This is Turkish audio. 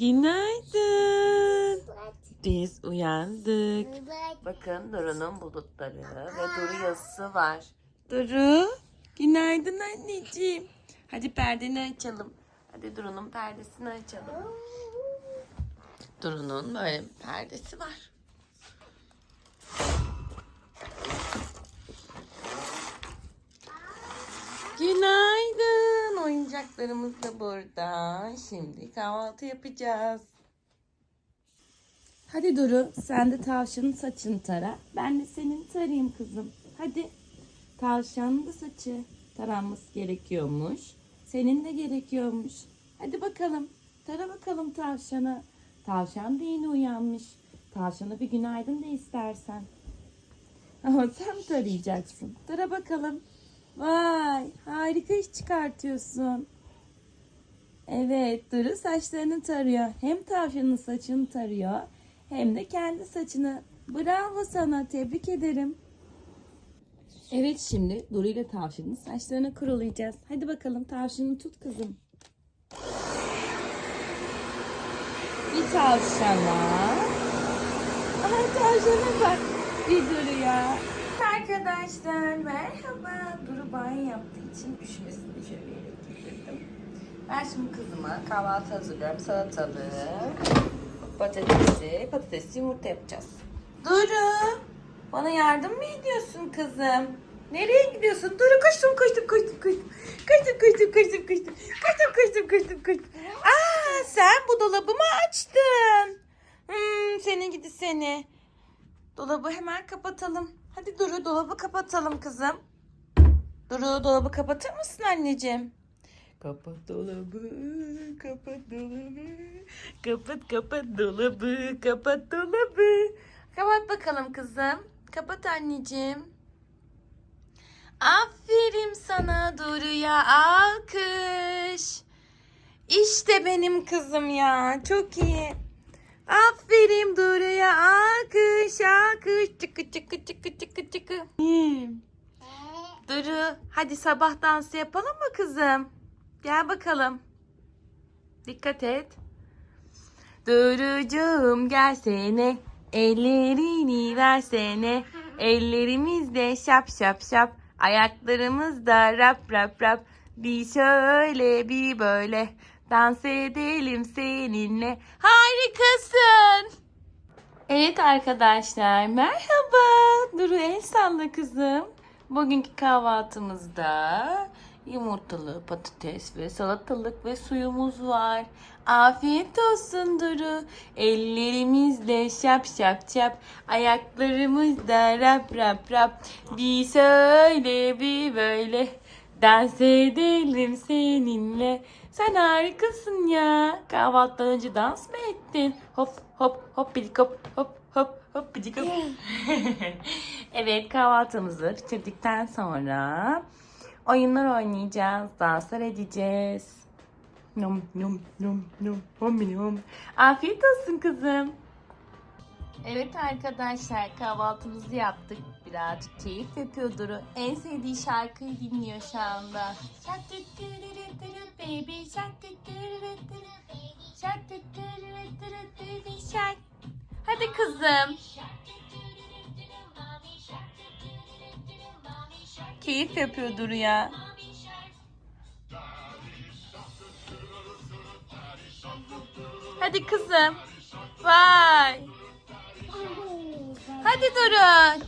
Günaydın. Biz uyandık. Bakın Duru'nun bulutları ve Duru yazısı var. Duru, günaydın anneciğim. Hadi perdeni açalım. Hadi Duru'nun perdesini açalım. Duru'nun böyle perdesi var. Oyuncaklarımız da burada. Şimdi kahvaltı yapacağız. Hadi Duru sen de tavşanın saçını tara. Ben de senin tarayayım kızım. Hadi. Tavşanın da saçı taranması gerekiyormuş. Senin de gerekiyormuş. Hadi bakalım. Tara bakalım tavşanı. Tavşan da yeni uyanmış. Tavşana bir günaydın de istersen. Ama sen tarayacaksın. Tara bakalım. Vay harika iş çıkartıyorsun. Evet Duru saçlarını tarıyor. Hem tavşanın saçını tarıyor hem de kendi saçını. Bravo sana tebrik ederim. Evet şimdi Duru ile tavşanın saçlarını kurulayacağız. Hadi bakalım tavşanı tut kızım. Bir tavşana. Ay tavşana bak. Bir Duru'ya. Arkadaşlar merhaba. Duru banyo yaptığı için şöyle bir yere getirdim. Ben şimdi kızıma kahvaltı hazırlıyorum. Salatalığı, patatesi, patatesli yumurta yapacağız. Duru, bana yardım mı ediyorsun kızım? Nereye gidiyorsun? Duru koştum koştum koştum koştum. Koştum koştum koştum koştum. Koştum koştum koştum koştum. Aa sen bu dolabı mı açtın? Hmm, senin gidi seni. Dolabı hemen kapatalım. Hadi Duru dolabı kapatalım kızım. Duru dolabı kapatır mısın anneciğim? Kapat dolabı, kapat dolabı, kapat kapat dolabı, kapat dolabı. Kapat bakalım kızım. Kapat anneciğim. Aferin sana Duru'ya alkış. İşte benim kızım ya. Çok iyi. Aferin Duru'ya alkış alkış. Çıkı çıkı çıkı çıkı çıkı. Duru hadi sabah dansı yapalım mı kızım? Gel bakalım. Dikkat et. Durucuğum gelsene. Ellerini versene. Ellerimizde şap şap şap. Ayaklarımızda rap rap rap. Bir şöyle bir böyle. Dans edelim seninle. Harikasın. Evet arkadaşlar merhaba. Duru el salla kızım. Bugünkü kahvaltımızda yumurtalı patates ve salatalık ve suyumuz var. Afiyet olsun Duru. Ellerimizle şap şap şap. Ayaklarımızda rap rap rap. Bir şöyle bir böyle. Dans edelim seninle. Sen harikasın ya. Kahvaltıdan önce dans mı ettin? Hop hop hop bidik hop hop hop hop bidik hop. evet kahvaltımızı bitirdikten sonra oyunlar oynayacağız. Danslar edeceğiz. Nom nom nom nom hom nom. Afiyet olsun kızım. Evet arkadaşlar kahvaltımızı yaptık. Birazcık keyif yapıyor Duru. En sevdiği şarkıyı dinliyor şu anda. Baby şak tüt Keyif yapıyor Duru ya. Hadi kızım. Vay. Hadi Duru.